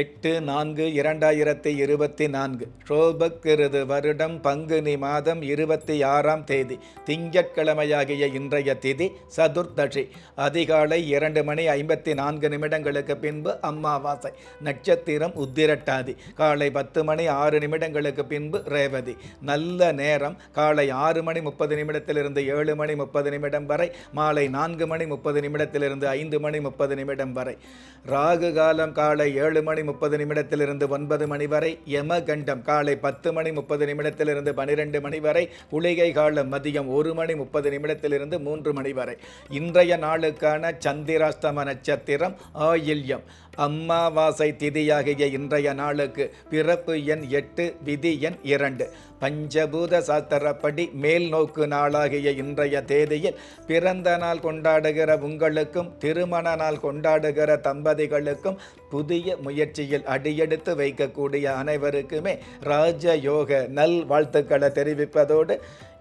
எட்டு நான்கு இரண்டாயிரத்தி இருபத்தி நான்கு. ஷோபக்கிருது வருடம் பங்குனி மாதம் இருபத்தி ஆறாம் தேதி. திங்கட்கிழமையாகிய இன்றைய திதி சதுர்தசி அதிகாலை இரண்டு மணி ஐம்பத்தி நான்கு நிமிடங்களுக்கு பின்பு அம்மாவாசை. நட்சத்திரம் உத்திரட்டாதி. காலை பத்து மணி ஆறு நிமிடங்களுக்கு பின்பு ரேவதி. நல்ல நேரம். காலை ஆறு மணி முப்பது நிமிடத்திலிருந்து ஏழு மணி முப்பது நிமிடம் வரை. மாலை நான்கு மணி முப்பது நிமிடத்திலிருந்து ஐந்து மணி முப்பது நிமிடம் வரை. ராகு காலம் காலை ஏழு மணி முப்பது நிமிடத்திலிருந்து ஒன்பது மணி வரை யமகண்டம். காலை பத்து மணி முப்பது நிமிடத்திலிருந்து பனிரெண்டு மணி வரை குளிகை காலம் மதியம் ஒரு மணி முப்பது நிமிடத்திலிருந்து மூன்று மணி வரை. இன்றைய நாளுக்கான சந்திராஸ்தம நட்சத்திரம் ஆயில்யம். அம்மாவாசை திதியாகிய இன்றைய நாளுக்கு பிறப்பு எண் எட்டு விதி எண் இரண்டு. பஞ்சபூத சாஸ்திரப்படி மேல் நோக்கு நாளாகிய இன்றைய தேதியில் பிறந்த நாள் கொண்டாடுகிற உங்களுக்கும் திருமண நாள் கொண்டாடுகிற தம்பதிகளுக்கும் புதிய முயற்சியில் அடியெடுத்து வைக்கக்கூடிய அனைவருக்குமே ராஜயோக நல் வாழ்த்துக்களை தெரிவிப்பதோடு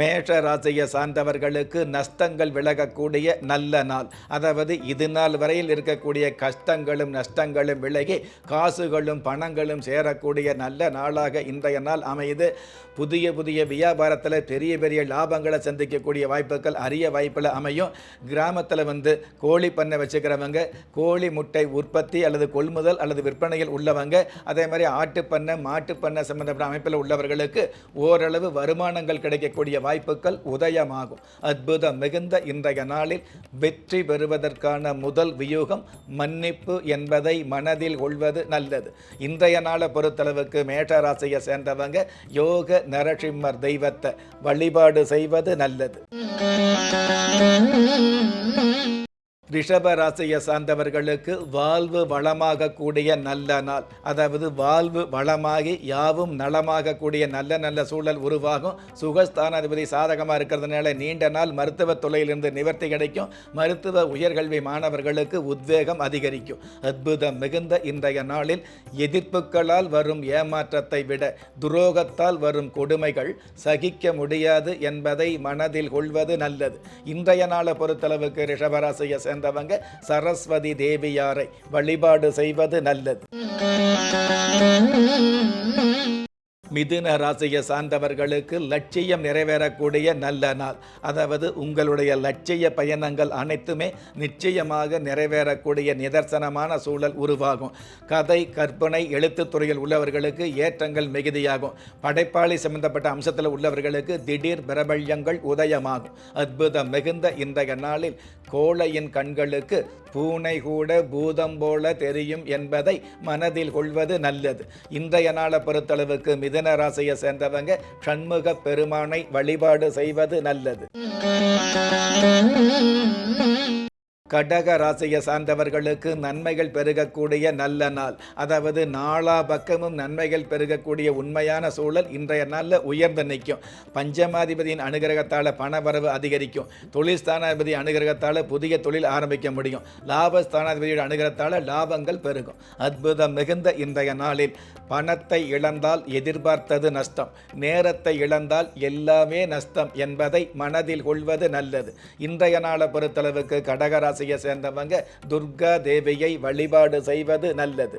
மேஷ ராசியை சார்ந்தவர்களுக்கு நஷ்டங்கள் விலகக்கூடிய நல்ல நாள். அதாவது இது நாள் வரையில் இருக்கக்கூடிய கஷ்டங்களும் நஷ்டங்களும் விலகி காசுகளும் பணங்களும் சேரக்கூடிய நல்ல நாளாக இன்றைய நாள் அமையுது. புதிய புதிய வியாபாரத்தில் பெரிய பெரிய லாபங்களை சந்திக்கக்கூடிய வாய்ப்புகள் அரிய வாய்ப்பில் அமையும். கிராமத்தில் வந்து கோழி பண்ணை வச்சுக்கிறவங்க கோழி முட்டை உற்பத்தி அல்லது கொள்முதல் அல்லது விற்பனையில் உள்ளவங்க அதே மாதிரி ஆட்டுப்பண்ணை மாட்டுப்பண்ணை சம்பந்தப்பட்ட அமைப்பில் உள்ளவர்களுக்கு ஓரளவு வருமானங்கள் கிடைக்கக்கூடிய வாய்ப்புகள் உதயமாகும். அற்புதம் மிகுந்த இன்றைய நாளில் வெற்றி பெறுவதற்கான முதல் வியூகம் மன்னிப்பு என்பதை மனதில் கொள்வது நல்லது. இன்றைய நாளை பொறுத்தளவுக்கு மேஷராசியை சேர்ந்தவங்க யோக நரசிம்மர் தெய்வத்தை வழிபாடு செய்வது நல்லது. ரிஷப ராசியை சார்ந்தவர்களுக்கு வாழ்வு வளமாக கூடிய நல்ல நாள். அதாவது வாழ்வு வளமாகி யாவும் நலமாக கூடிய நல்ல நல்ல சூழல் உருவாகும். சுகஸ்தானாதிபதி சாதகமாக இருக்கிறதுனால நீண்ட நாள் மருத்துவ துறையிலிருந்து நிவர்த்தி கிடைக்கும். மருத்துவ உயர்கல்வி மாணவர்களுக்கு உத்வேகம் அதிகரிக்கும். அற்புதம் மிகுந்த இன்றைய நாளில் எதிர்ப்புகளால் வரும் ஏமாற்றத்தை விட துரோகத்தால் வரும் கொடுமைகள் சகிக்க முடியாது என்பதை மனதில் கொள்வது நல்லது. இன்றைய நாளை பொறுத்தளவுக்கு ரிஷபராசியை சேர்ந்தவங்க சரஸ்வதி தேவியாரை வழிபாடு செய்வது நல்லது. மிதுன ராசியை சார்ந்தவர்களுக்கு லட்சியம் நிறைவேறக்கூடிய நல்ல நாள். அதாவது உங்களுடைய லட்சிய பயணங்கள் அனைத்துமே நிச்சயமாக நிறைவேறக்கூடிய நிதர்சனமான சூழல் உருவாகும். கதை கற்பனை எழுத்துத்துறையில் உள்ளவர்களுக்கு ஏற்றங்கள் மிகுதியாகும். படைப்பாளி சம்பந்தப்பட்ட அம்சத்தில் உள்ளவர்களுக்கு திடீர் பிரபல்யங்கள் உதயமாகும். அற்புதம் மிகுந்த இன்றைய நாளில் கோழையின் கண்களுக்கு பூனை கூட பூதம் போல தெரியும் என்பதை மனதில் கொள்வது நல்லது. இன்றைய நாளை பொறுத்தளவுக்கு மிதன ராசியை சேர்ந்தவங்க சண்முக பெருமானை வழிபாடு செய்வது நல்லது. கடக ராசியை சார்ந்தவர்களுக்கு நன்மைகள் பெருகக்கூடிய நல்ல நாள். அதாவது நாலா பக்கமும் நன்மைகள் பெருகக்கூடிய உண்மையான சூழல் இன்றைய நாளில் உயர்ந்து நிற்கும். பஞ்சமாதிபதியின் அனுகிரகத்தால் பணவரவு அதிகரிக்கும். தொழில் ஸ்தானாதிபதி அனுகிரகத்தால் புதிய தொழில் ஆரம்பிக்க முடியும். லாப ஸ்தானாதிபதியோட அனுகிரகத்தால் லாபங்கள் பெருகும். அற்புதம் மிகுந்த இன்றைய நாளில் பணத்தை இழந்தால் எதிர்பார்த்தது நஷ்டம். நேரத்தை இழந்தால் எல்லாமே நஷ்டம் என்பதை மனதில் கொள்வது நல்லது. இன்றைய நாளை பொறுத்தளவுக்கு கடகராசி ராசியை சேர்ந்தவங்க துர்கா தேவியை வழிபாடு செய்வது நல்லது.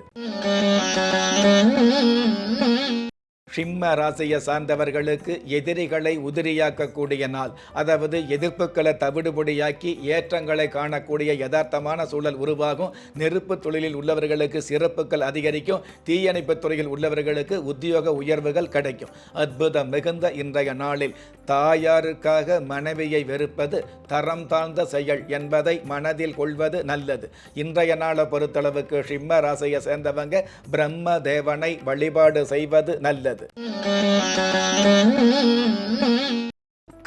சிம்ம ராசியை சார்ந்தவர்களுக்கு எதிரிகளை உதிரியாக்கக்கூடிய நாள். அதாவது எதிர்ப்புகளை தவிடுபொடியாக்கி ஏற்றங்களை காணக்கூடிய யதார்த்தமான சூழல் உருவாகும். நெருப்பு தொழிலில் உள்ளவர்களுக்கு சிறப்புகள் அதிகரிக்கும். தீயணைப்புத் துறையில் உள்ளவர்களுக்கு உத்தியோக உயர்வுகள் கிடைக்கும். அற்புதம் மிகுந்த இன்றைய நாளில் தாயாருக்காக மனைவியை வெறுப்பது தரம் தாழ்ந்த செயல் என்பதை மனதில் கொள்வது நல்லது. இன்றைய நாளை பொறுத்தளவுக்கு சிம்ம ராசியை சேர்ந்தவங்க பிரம்ம தேவனை வழிபாடு செய்வது நல்லது. வருகிறது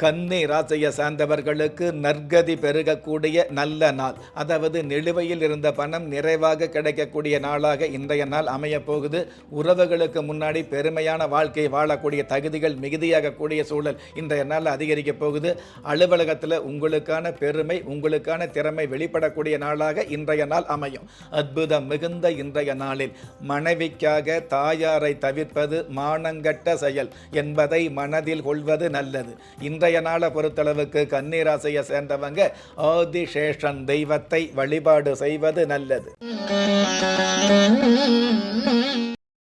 கன்னி ராசியை சார்ந்தவர்களுக்கு நற்கதி பெருகக்கூடிய நல்ல நாள். அதாவது நிலுவையில் இருந்த பணம் நிறைவாக கிடைக்கக்கூடிய நாளாக இன்றைய நாள் அமையப்போகுது உறவுகளுக்கு முன்னாடி பெருமையான வாழ்க்கை வாழக்கூடிய தகுதிகள் மிகுதியாகக்கூடிய சூழல் இன்றைய நாள் அதிகரிக்கப் போகுது. அலுவலகத்தில் உங்களுக்கான பெருமை உங்களுக்கான திறமை வெளிப்படக்கூடிய நாளாக இன்றைய நாள் அமையும். அற்புதம் மிகுந்த இன்றைய நாளில் மனைவிக்காக தாயாரை தவிர்ப்பது மானங்கட்ட செயல் என்பதை மனதில் கொள்வது நல்லது. இன்றைய நாளை பொறுத்தளவுக்கு கன்னிராசியை சேர்ந்தவங்க ஆதிசேஷன் தெய்வத்தை வழிபாடு செய்வது நல்லது.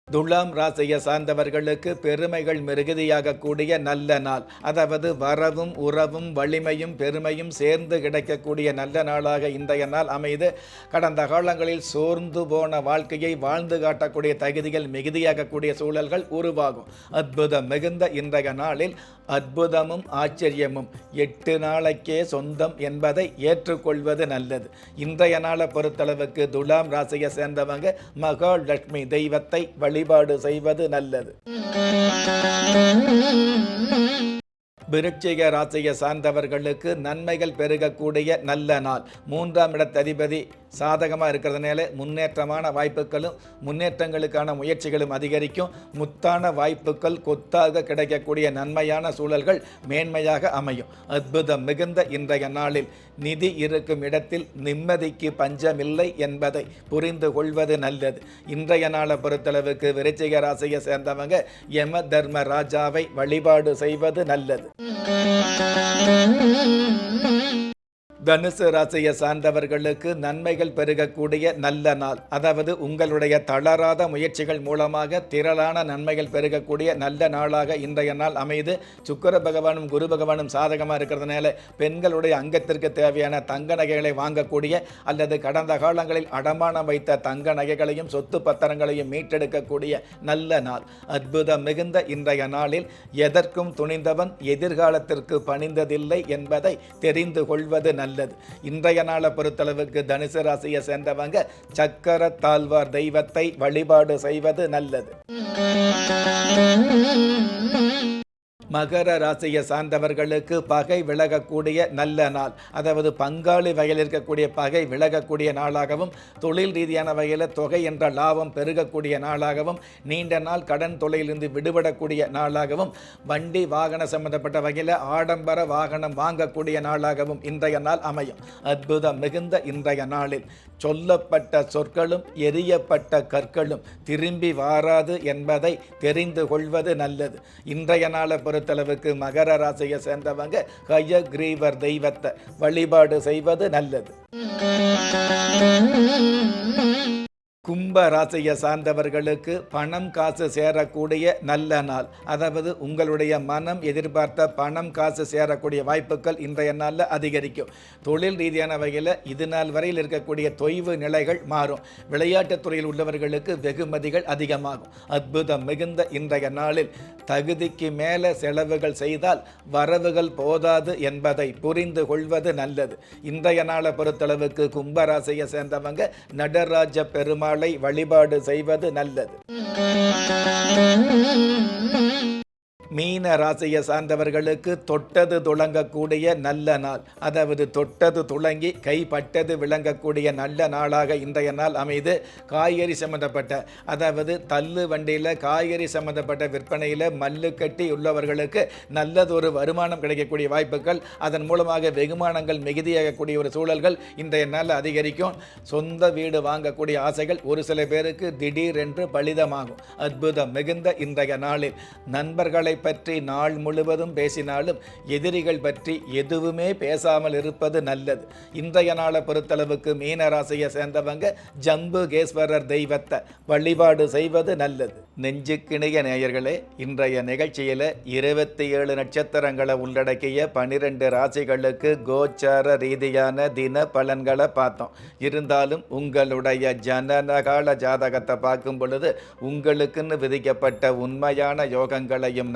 துலாம் ராசியை சார்ந்தவர்களுக்கு பெருமைகள் மிருகதியாகக்கூடிய நல்ல நாள். அதாவது வரவும் உறவும் வலிமையும் பெருமையும் சேர்ந்து கிடைக்கக்கூடிய நல்ல நாளாக இன்றைய நாள் அமைது. கடந்த காலங்களில் சோர்ந்து போன வாழ்க்கையை வாழ்ந்து காட்டக்கூடிய தகுதிகள் மிகுதியாகக்கூடிய சூழல்கள் உருவாகும். அற்புதம் மிகுந்த இன்றைய நாளில் அற்புதமும் ஆச்சரியமும் எட்டு நாளைக்கே சொந்தம் என்பதை ஏற்றுக்கொள்வது நல்லது. இன்றைய நாளை பொறுத்தளவுக்கு துலாம் ராசியை சேர்ந்தவங்க மகாலட்சுமி தெய்வத்தை வழிபாடு செய்வது நல்லது. விருட்சிக ராசியை சார்ந்தவர்களுக்கு நன்மைகள் பெருகக்கூடிய நல்ல நாள். மூன்றாம் இடத்ததிபதி சாதகமாக இருக்கிறதுனால முன்னேற்றமான வாய்ப்புகளும் முன்னேற்றங்களுக்கான முயற்சிகளும் அதிகரிக்கும். முத்தான வாய்ப்புகள் கொத்தாக கிடைக்கக்கூடிய நன்மையான சூழல்கள் மேன்மையாக அமையும். அற்புதம் மிகுந்த இன்றைய நாளில் நிதி இருக்கும் இடத்தில் நிம்மதிக்கு பஞ்சமில்லை என்பதை புரிந்து கொள்வது நல்லது. இன்றைய நாளை பொறுத்தளவுக்கு விருச்சிக ராசியை சேர்ந்தவங்க யம தர்ம ராஜாவை வழிபாடு செய்வது நல்லது. Mm-hmm. தனுசு ராசியை சார்ந்தவர்களுக்கு நன்மைகள் பெருகக்கூடிய நல்ல நாள். அதாவது உங்களுடைய தளராத முயற்சிகள் மூலமாக திரளான நன்மைகள் பெருகக்கூடிய நல்ல நாளாக இன்றைய நாள் அமைது சுக்கர பகவானும் குரு பகவானும் சாதகமாக இருக்கிறதுனால பெண்களுடைய அங்கத்திற்கு தேவையான தங்க நகைகளை வாங்கக்கூடிய அல்லது கடந்த காலங்களில் அடமானம் வைத்த தங்க நகைகளையும் சொத்து பத்திரங்களையும் மீட்டெடுக்கக்கூடிய நல்ல நாள். அற்புதம் மிகுந்த இன்றைய நாளில் எதற்கும் துணிந்தவன் எதிர்காலத்திற்கு பணிந்ததில்லை என்பதை தெரிந்து கொள்வது நல்லது இன்றைய நாளை பொறுத்தளவுக்கு தனுசு ராசியை சேர்ந்தவங்க சக்கர தாழ்வார் தெய்வத்தை வழிபாடு செய்வது நல்லது. மகர ராசியை சார்ந்தவர்களுக்கு பகை விலகக்கூடிய நல்ல நாள். அதாவது பங்காளி வகையில் இருக்கக்கூடிய பகை விலகக்கூடிய நாளாகவும் தொழில் ரீதியான வகையில் தொகை என்ற லாபம் பெருகக்கூடிய நாளாகவும் நீண்ட நாள் கடன் தொலையிலிருந்து விடுபடக்கூடிய நாளாகவும் வண்டி வாகன சம்பந்தப்பட்ட வகையில் ஆடம்பர வாகனம் வாங்கக்கூடிய நாளாகவும் இன்றைய நாள் அமையும். அற்புதம் மிகுந்த இன்றைய நாளில். சொல்லப்பட்ட சொற்களும் எரியப்பட்ட கற்களும் திரும்பி வாராது என்பதை தெரிந்து கொள்வது நல்லது. இன்றைய நாளை பொறுத்தளவுக்கு மகர ராசியை சேர்ந்தவங்க கயக்ரீவர் தெய்வத்தை வழிபாடு செய்வது நல்லது. கும்ப ராசியை சார்ந்தவர்களுக்கு பணம் காசு சேரக்கூடிய நல்ல நாள். அதாவது உங்களுடைய மனம் எதிர்பார்த்த பணம் காசு சேரக்கூடிய வாய்ப்புகள் இன்றைய நாளில் அதிகரிக்கும். தொழில் ரீதியான வகையில் இது நாள் வரையில் இருக்கக்கூடிய தொய்வு நிலைகள் மாறும். விளையாட்டுத் துறையில் உள்ளவர்களுக்கு வெகுமதிகள் அதிகமாகும். அற்புதம் மிகுந்த இன்றைய நாளில் தகுதிக்கு மேலே செலவுகள் செய்தால் வரவுகள் போதாது என்பதை புரிந்து கொள்வது நல்லது. இன்றைய நாளை பொறுத்தளவுக்கு கும்பராசியை சேர்ந்தவங்க நடராஜ பெருமாள் வழிபாடு செய்வது நல்லது. மீன ராசியை சார்ந்தவர்களுக்கு தொட்டது துளங்கக்கூடிய நல்ல நாள். அதாவது தொட்டது துளங்கி கைப்பட்டது விளங்கக்கூடிய நல்ல நாளாக இன்றைய நாள் அமைது. காய்கறி சம்மந்தப்பட்ட அதாவது தள்ளு வண்டியில் காய்கறி சம்மந்தப்பட்ட விற்பனையில் மல்லு கட்டி உள்ளவர்களுக்கு நல்லதொரு வருமானம் கிடைக்கக்கூடிய வாய்ப்புகள். அதன் மூலமாக வெகுமானங்கள் மிகுதியாகக்கூடிய ஒரு சூழல்கள் இன்றைய நாள் அதிகரிக்கும். சொந்த வீடு வாங்கக்கூடிய ஆசைகள் ஒரு சில பேருக்கு திடீரென்று பலிதமாகும். அற்புதம் மிகுந்த இன்றைய நாளில். நண்பர்களை பற்றி நாள் முழுவதும் பேசினாலும் எதிரிகள் பற்றி எதுவுமே பேசாமல் இருப்பது நல்லது. இன்றைய நாளை பொறுத்தளவுக்கு மீன ராசியை சேர்ந்தவங்க ஜம்புகேஸ்வரர் தெய்வத்தை வழிபாடு செய்வது நல்லது. நெஞ்சுக்கிணைய நேயர்களே இன்றைய நிகழ்ச்சியில் இருபத்தி ஏழு நட்சத்திரங்களை உள்ளடக்கிய பனிரெண்டு ராசிகளுக்கு கோச்சார ரீதியான தின பலன்களை பார்த்தோம். இருந்தாலும் உங்களுடைய ஜனனகால ஜாதகத்தை பார்க்கும் பொழுது உங்களுக்குன்னு விதிக்கப்பட்ட உண்மையான யோகங்களையும்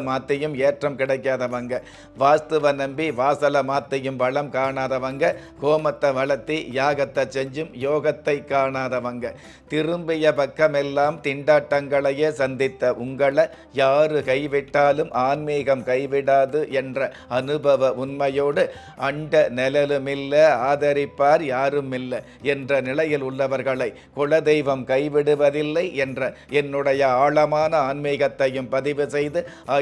மாத்தையும் ஏற்றம் கிடைக்காதவங்க. வாஸ்துவை நம்பி வாசலை மாத்தையும் வளம் காணாதவங்க. கோமத்தை வளர்த்தி யாகத்தை செஞ்சும் யோகத்தை காணாதவங்க. திரும்பிய பக்கமெல்லாம் திண்டாட்டங்களையே சந்தித்த உங்களை யாரு கைவிட்டாலும் ஆன்மீகம் கைவிடாது என்ற அனுபவ உண்மையோடு அண்ட நிழலுமில்ல ஆதரிப்பார் யாரும் இல்லை என்ற நிலையில் உள்ளவர்களை குலதெய்வம் கைவிடுவதில்லை என்ற என்னுடைய ஆழமான ஆன்மீகத்தையும் பதிவு செய்து